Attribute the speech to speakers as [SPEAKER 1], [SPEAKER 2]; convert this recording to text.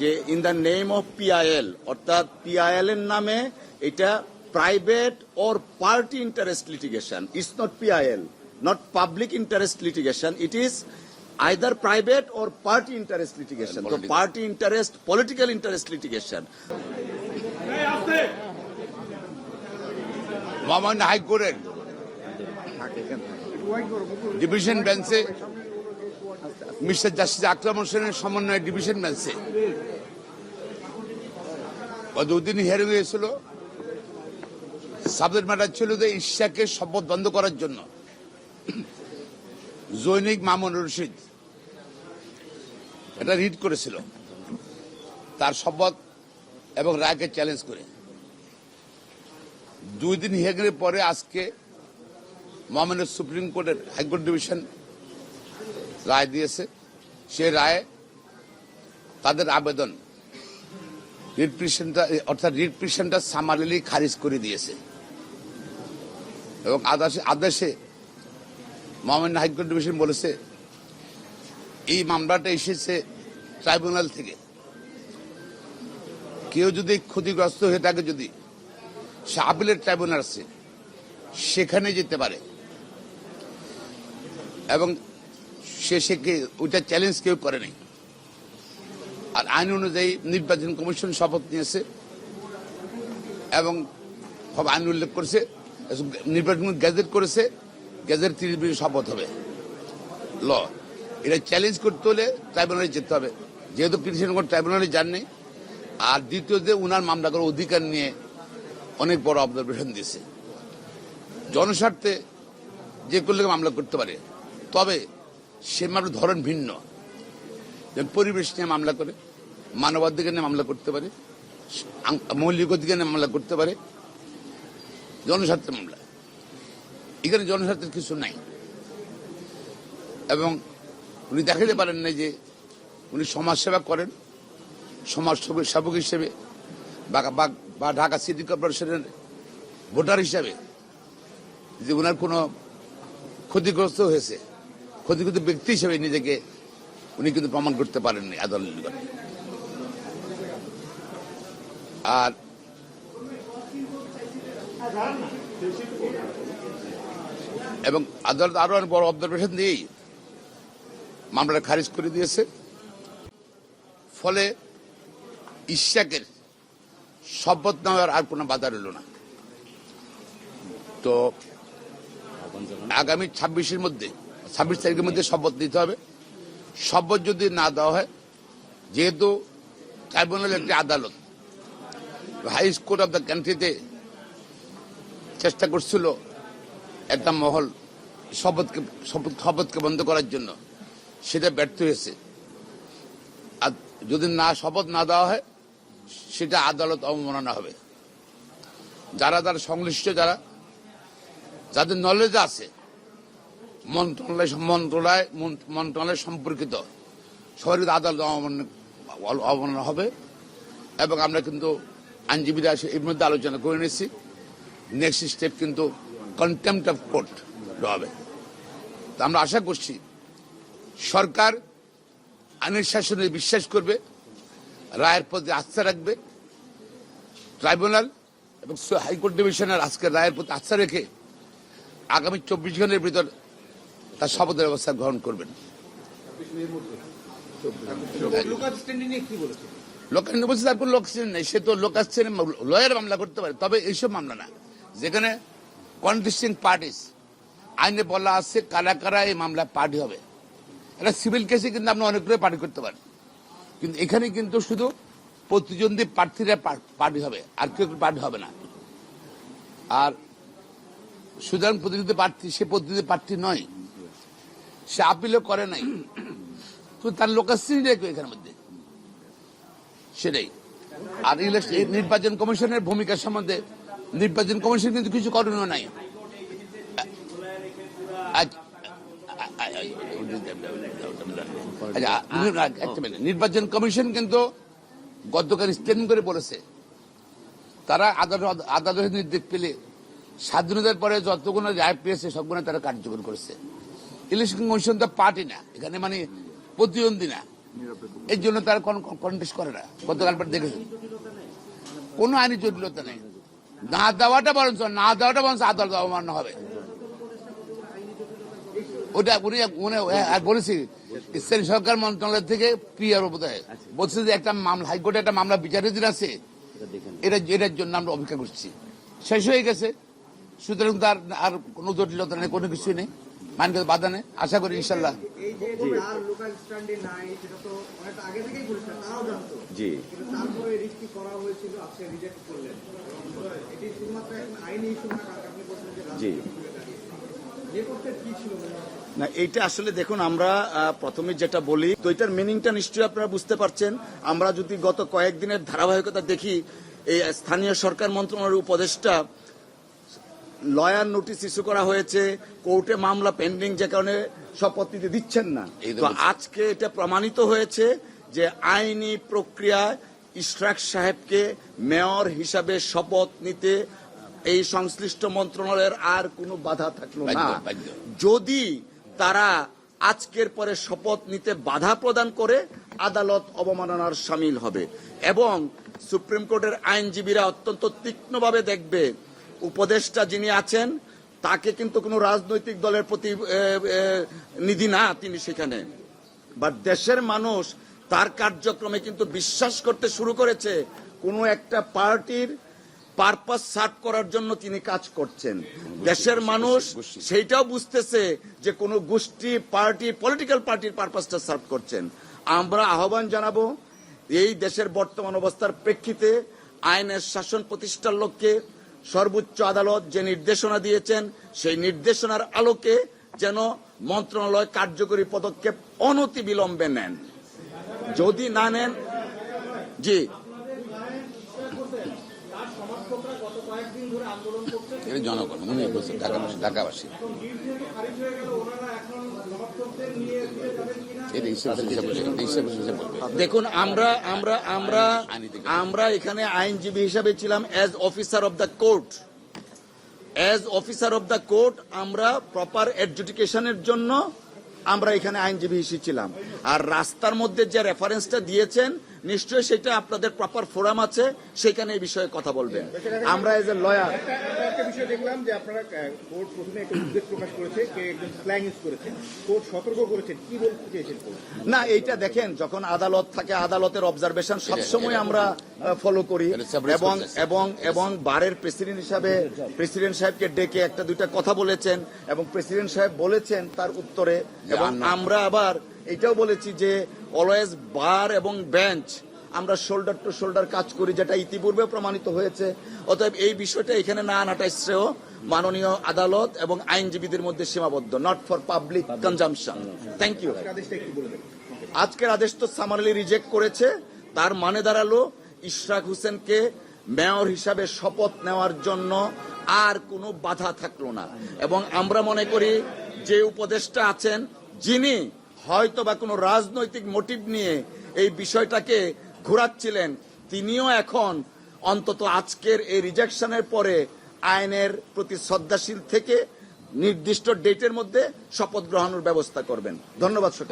[SPEAKER 1] যে in the name of PIL অর্থাৎ PIL এর নামে এটা private or party interest litigation it's not PIL not public interest litigation it is either private or party interest litigation. So party interest, political interest litigation.
[SPEAKER 2] মহামান্য হাইকোর্টের division বেঞ্চে mister justice আকরাম হোসেনের সমন্বয়ে division বেঞ্চে। দুদিন হিয়ারিং হয়েছিল? Subject matter ছিল যে ঈশাকে শপথ বন্ধ করার জন্য। জৈনিক মামুন রশিদ এটা রিড করেছিল। তার শপথ এবং রায়কে চ্যালেঞ্জ করে। দুই দিন হিয়ারিংয়ের পরে আজকে মহামান্য সুপ্রিম কোর্টের হাইকোর্ট ডিভিশন রায় দিয়েছে। সে রায়ে তাদের আবেদন রিট অর্থাৎ রিট পিটিশনটা সামারিলি খারিজ করে দিয়েছে। এবং আদেশে আদেশে মহামান্য হাইকোর্ট ডিভিশন বলেছে, এই মামলাটা এসেছে ট্রাইব্যুনাল থেকে। কেউ যদি ক্ষতিগ্রস্ত হয়ে থাকে যদি সে আপিলের ট্রাইব্যুনাল আছে, সেখানে যেতে পারে। এবং সে সে ওইটা চ্যালেঞ্জ কেউ করে নাই। আর আইন অনুযায়ী নির্বাচন কমিশন শপথ নিয়েছে এবং সব আইন উল্লেখ করেছে, নির্বাচন গ্যাজেট করেছে গ্যাজেট তিরিশ শপথ হবে। ল, এটা চ্যালেঞ্জ করতে হলে ট্রাইব্যুনালে যেতে হবে। যেহেতু পিটিশন কোর্ট ট্রাইব্যুনালে যাননি, আর দ্বিতীয় যে উনার মামলা করার অধিকার নিয়ে অনেক বড় অবজারভেশন দিয়েছে। জনস্বার্থে যে করলে মামলা করতে পারে। তবে সে মামলার ধরন ভিন্ন। যেমন পরিবেশ নিয়ে মামলা করে, মানবাধিকার নিয়ে মামলা করতে পারে, মৌলিক অধিকার নিয়ে মামলা করতে পারে, জনস্বার্থের মামলা। এখানে জনস্বার্থের কিছু নাই। এবং উনি দেখাতে পারেন না যে উনি সমাজসেবা করেন, সমাজ সেবক- হিসেবে, বা ঢাকা সিটি কর্পোরেশনের ভোটার হিসাবে, যে ওনার কোনো ক্ষতিগ্রস্ত হয়েছে। ক্ষতিগ্রস্ত ব্যক্তি হিসেবে নিজেকে উনি কিন্তু প্রমাণ করতে পারেননি আদালত নিকটে। আর এবং আদালত আরও অনেক বড় অবজারভেশন দিয়েই মামলাটা খারিজ করে দিয়েছে। ফলে ইশাকের শপথ নেওয়ার আর কোনো বাধা রইল না। তো আগামী ছাব্বিশের মধ্যে ছাব্বিশ তারিখের মধ্যে শপথ দিতে হবে। শপথ যদি না দেওয়া হয়, যেহেতু ট্রাইব্যুনাল একটি আদালত হাই কোর্ট অফ দ্য কান্ট্রিতে চেষ্টা করছিল একটা মহল শপথকে, শপথ, শপথকে বন্ধ করার জন্য। সেটা ব্যর্থ হয়েছে। আর যদি না, শপথ না দেওয়া হয়, সেটা আদালত অবমাননা হবে। যারা তার সংশ্লিষ্ট, যারা, যাদের নলেজ আছে মন্ত্রণালয় মন্ত্রণালয় মন্ত্রণালয় সম্পর্কিত। শহরের আদালত অবমাননা- হবে এবং আমরা কিন্তু আইনজীবীরা এর মধ্যে আলোচনা করে নিয়েছি। নেক্সট স্টেপ কিন্তু কন্টেম্পট অফ কোর্ট হবে। তা আমরা আশা করছি সরকার আইনের শাসনে বিশ্বাস করবে, রায়ের প্রতি আস্থা রাখবে। ট্রাইব্যুনাল এবং হাইকোর্ট ডিভিশনের আজকের রায়ের প্রতি আস্থা রেখে আগামী চব্বিশ ঘণ্টার ভিতর তার শপথের ব্যবস্থা গ্রহণ করবেন। লোকাল বলছে তার লোক নেই সে তো লোক আসছে লয়ার মামলা করতে পারে, তবে এইসব মামলা না। যেখানে কন্টেস্টিং পার্টিস আইনে বলা আছে কারা কারা এই মামলা পার্টি হবে। এটা সিভিল কেসে কিন্তু আপনি অনেকগুলো পার্টি করতে পারেন। কিন্তু এখানে কিন্তু শুধু প্রতিদ্বন্দ্বী প্রার্থীরা পার্টি হবে, আর কেউ পার্টি হবে না। আর সুতরাং প্রতিনিধি প্রার্থী, সে প্রতিনিধি প্রার্থী নয়। সে আপিলও করে নাই। তার লোকাশ্রী রেখে এখানের মধ্যে। সেটাই। আর নির্বাচন কমিশনের ভূমিকা সম্বন্ধে নির্বাচন কমিশন কিন্তু কিছু করণীয় নাই। আচ্ছা, একটা মিনিট। নির্বাচন কমিশন কিন্তু গতকাল স্টেটমেন্ট করে বলেছে। তারা আদালত আদালতের নির্দেশ পেলে স্বাধীনতার পরে যতগুলো রায় পেয়েছে সবগুলো তারা কার্যকর করেছে। ইলেকশন কমিশন তো পার্টি না, এখানে মানে প্রতিদ্বন্দ্বী না। এর জন্য তারা কন্টেস্ট করে না, গতকাল দেখেছেন। কোনো আইনি জটিলতা নেই। না দেওয়াটা বরঞ্চ, না দেওয়াটা বরঞ্চ আদালত অবমাননা হবে। ওটা উনি উনি আর বলেছি, স্থানীয় সরকার মন্ত্রণালয় থেকে পিআর বোধহয় বলছে যে একটা মামলা, হাইকোর্টে একটা মামলা বিচারাধীন আছে। এটা, এটার জন্য আমরা অপেক্ষা করছি। শেষ হয়ে গেছে। সুতরাং তার আর কোনো জটিলতা নেই, কোনো কিছুই নেই। মানকে বাধা নেই আশা করি ইনশাল্লাহ
[SPEAKER 3] এই যে আর লোকাল স্ট্যান্ডে নাই সেটা তো অনেকটা আগে থেকেই পরিষ্কার তারাও জানতো।
[SPEAKER 1] জি।
[SPEAKER 3] কিন্তু তারপরে রিস্কি করা হয়েছিল আজকে রিজেক্ট করলেন। এটি শুধুমাত্র এখন আইনি ইস্যু না কারণ আপনি বলছেন যে
[SPEAKER 1] জি।
[SPEAKER 3] নেপথ্যের কি ছিল?
[SPEAKER 1] না এইটা আসলে দেখুন আমরা প্রথমে যেটা বলি তো এটার মিনিংটা নিশ্চয়ই আপনারা বুঝতে পারছেন। আমরা যদি গত কয়েকদিনের ধারাবাহিকতা দেখি এই স্থানীয় সরকার মন্ত্রণালয়ের উপদেষ্টা লয়ার নোটিশ ইস্যু করা হয়েছে কোর্টে মামলা পেন্ডিং যে কারণে শপথ নিতে দিচ্ছেন না।
[SPEAKER 2] তো
[SPEAKER 1] আজকে এটা প্রমাণিত হয়েছে যে আইনি প্রক্রিয়ায় ইশরাক সাহেবকে মেয়র হিসাবে শপথ নিতে এই সংশ্লিষ্ট মন্ত্রণালয়ের আর কোনো বাধা থাকল না। যদি তারা আজকের পরে শপথ নিতে বাধা প্রদান করে আদালত অবমাননার সামিল হবে। এবং সুপ্রিম কোর্টের আইনজীবীরা অত্যন্ত তীক্ষ্ণভাবে দেখবে উপদেষ্টা যিনি আছেন তাকে কিন্তু কোনো রাজনৈতিক দলের প্রতি নিধি না তিনি সেখানে। বা দেশের মানুষ তার কার্যক্রমে কিন্তু বিশ্বাস করতে শুরু করেছে কোনো একটা পার্টির পারপাস সার্ভ করার জন্য তিনি কাজ করছেন। দেশের মানুষ সেইটাও বুঝতেছে যে কোন গোষ্ঠী পার্টি পলিটিক্যাল পার্টির পারপাসটা সার্ভ করছেন। আমরা আহ্বান জানাব এই দেশের বর্তমান অবস্থার প্রেক্ষিতে আইনের শাসন প্রতিষ্ঠার লক্ষ্যে সর্বোচ্চ আদালত যে নির্দেশনা দিয়েছেন সেই নির্দেশনার আলোকে যেন মন্ত্রণালয় কার্যকরী পদক্ষেপ অনতি বিলম্বে নেন। যদি না নেন জি।
[SPEAKER 2] জনগণ উনি বলছেন ঢাকাবাসী
[SPEAKER 1] দেখুন, আমরা আমরা আমরা আমরা এখানে আইনজীবী হিসাবে ছিলাম as officer of the court as officer of the court আমরা প্রপার এডুকেশনের জন্য আমরা এখানে আইনজীবী হিসেবে ছিলাম। আর রাস্তার মধ্যে যে রেফারেন্সটা দিয়েছেন নিশ্চয়ই সেটা আপনাদের প্রপার ফোরাম আছে সেখানে এই বিষয়ে কথা বলবেন। আমরা এজ এ লয়ার
[SPEAKER 3] একটা বিষয় দেখলাম যে আপনারা কোর্ট প্রথমে একটা উদ্বেগ প্রকাশ করেছে কে একজন স্ল্যাং ইউজ করেছেন কোর্ট সতর্ক করেছেন কি বলতে চেয়েছেন
[SPEAKER 1] না এইটা দেখেন যখন আদালত থাকে আদালতের অবজারভেশন সবসময় আমরা ফলো করি। এবং এবং এবং বারের প্রেসিডেন্ট হিসাবে প্রেসিডেন্ট সাহেবকে ডেকে একটা দুইটা কথা বলেছেন এবং প্রেসিডেন্ট সাহেব বলেছেন তার উত্তরে। এবং
[SPEAKER 2] আমরা
[SPEAKER 1] আবার এটাও বলেছি যে অলওয়েজ বার এবং বেঞ্চ আমরা শোল্ডার টু শোল্ডার কাজ করি যেটা ইতিপূর্বে প্রমাণিত হয়েছে। অতএব এই বিষয়টা এখানে না আনাটাই শ্রেয়। মাননীয় আদালত এবং আইনজীবীদের মধ্যে সীমাবদ্ধ not for public consumption thank you আজকের আদেশ তো সামারলি রিজেক্ট করেছে। তার মানে দাঁড়াল ইশরাক হোসেনকে মেয়র হিসাবে শপথ নেওয়ার জন্য আর কোনো বাধা থাকল না। এবং আমরা মনে করি যে উপদেষ্টা আছেন যিনি হয়তো বা কোনো রাজনৈতিক মোটিভ নিয়ে এই বিষয়টাকে ঘোরাচ্ছিলেন। তিনিও এখন অন্তত আজকের এই রিজেকশনের পরে আইনের প্রতি শ্রদ্ধাশীল থেকে নির্দিষ্ট ডেটের মধ্যে শপথ গ্রহণের ব্যবস্থা করবেন। ধন্যবাদ সকল